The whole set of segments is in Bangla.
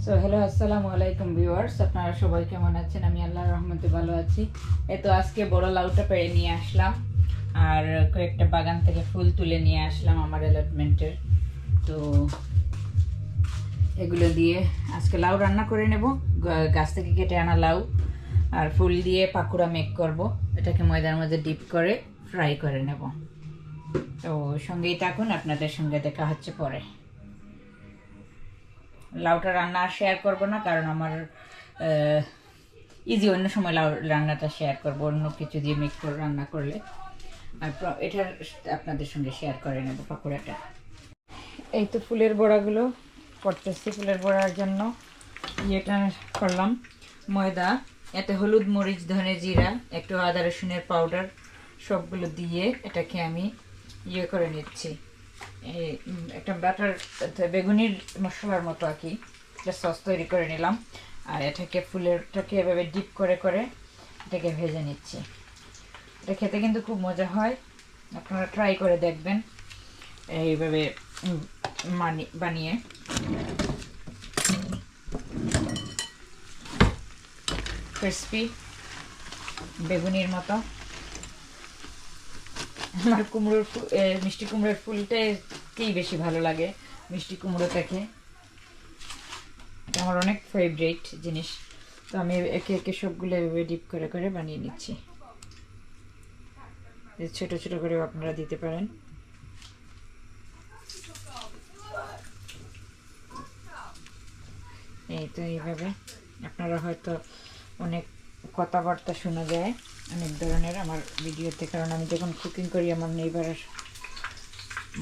সো হ্যালো আসসালামু আলাইকুম ভিউয়ার্স আপনারা সবাই কেমন আছেন? আমি আল্লাহর রহমতে ভালো আছি। এই তো আজকে বড় লাউটা পেড়ে নিয়ে আসলাম আর কয়েকটা বাগান থেকে ফুল তুলে নিয়ে আসলাম আমার অ্যালটমেন্টের। তো এগুলো দিয়ে আজকে লাউ রান্না করে নেব। গাছ থেকে কেটে আনা লাউ আর ফুল দিয়ে পাকুড়া মেক করব। এটাকে ময়দার মধ্যে ডিপ করে ফ্রাই করে নেব। তো সঙ্গেই থাকুন, আপনাদের সঙ্গে দেখা হচ্ছে পরে। লাউটা রান্না আর শেয়ার করব না, কারণ আমার ইজি অন্য সময় লাউ রান্নাটা শেয়ার করব, অন্য কিছু দিয়ে মিক্স করে, রান্না করলে। আর এটা আপনাদের সঙ্গে শেয়ার করে নেব পাকোড়াটা। এই তো ফুলের বড়াগুলো করতেছি ফুলের বড়ার জন্য। ইয়েটা করলাম ময়দা, এতে হলুদ, মরিচ, ধনে জিরা, একটু আদা রসুনের পাউডার সবগুলো দিয়ে এটাকে আমি ইয়ে করে নিচ্ছি। একটা ব্যাটার বেগুনির মশলার মতো আর কি। একটা সস তৈরি করে নিলাম। আর এটাকে ফুলেরটাকে এভাবে ডিপ করে করে এটাকে ভেজে নিচ্ছি। এটা খেতে কিন্তু খুব মজা হয়। আপনারা ট্রাই করে দেখবেন। এইভাবে মানি, বানিয়ে। ক্রিসপি বেগুনির মতো। আমার কুমড়োর মিষ্টি কুমড়োর ফুলটাকেই বেশি ভালো লাগে, মিষ্টি কুমড়োটাকে। এটা আমার অনেক ফেভারিট জিনিস। তো আমি একে একে সবগুলো এভাবে ডিপ করে করে বানিয়ে নিচ্ছি। ছোট ছোট করে আপনারা দিতে পারেন। এই তো এইভাবে। আপনারা হয়তো অনেক কথাবার্তা শোনা যায় অনেক ধরনের আমার ভিডিওতে, কারণ আমি যখন কুকিং করি, আমার নেইবারের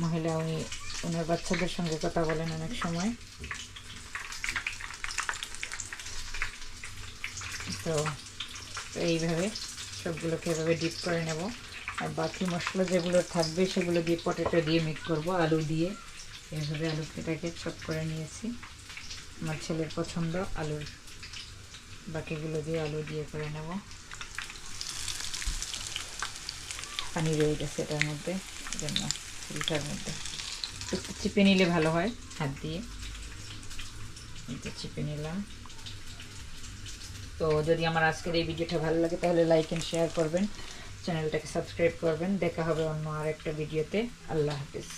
মহিলা, উনি ওনার বাচ্চাদের সঙ্গে কথা বলেন অনেক সময়। তো এইভাবে সবগুলোকে এভাবে ডিপ করে নেব। আর বাকি মশলা যেগুলো থাকবে, সেগুলো দিয়ে পটেটো দিয়ে মিক্স করব, আলু দিয়ে। এইভাবে আলু কেটাকে চপ করে নিয়েছি। আমার ছেলের পছন্দ আলুর। বাকিগুলো দিয়ে আলু দিয়ে করে নেব। পানি রয়ে গেছে এটার মধ্যে জন্য ফুলটার মধ্যে। একটু চিপে নিলে ভালো হয়, হাত দিয়ে। চিপে নিলাম। তো যদি আমার আজকের এই ভিডিওটা ভালো লাগে, তাহলে লাইক এন্ড শেয়ার করবেন। চ্যানেলটাকে সাবস্ক্রাইব করবেন। দেখা হবে অন্য আর একটা ভিডিওতে। আল্লাহ হাফিজ।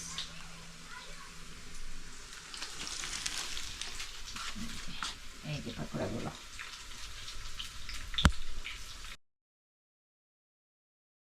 এই যে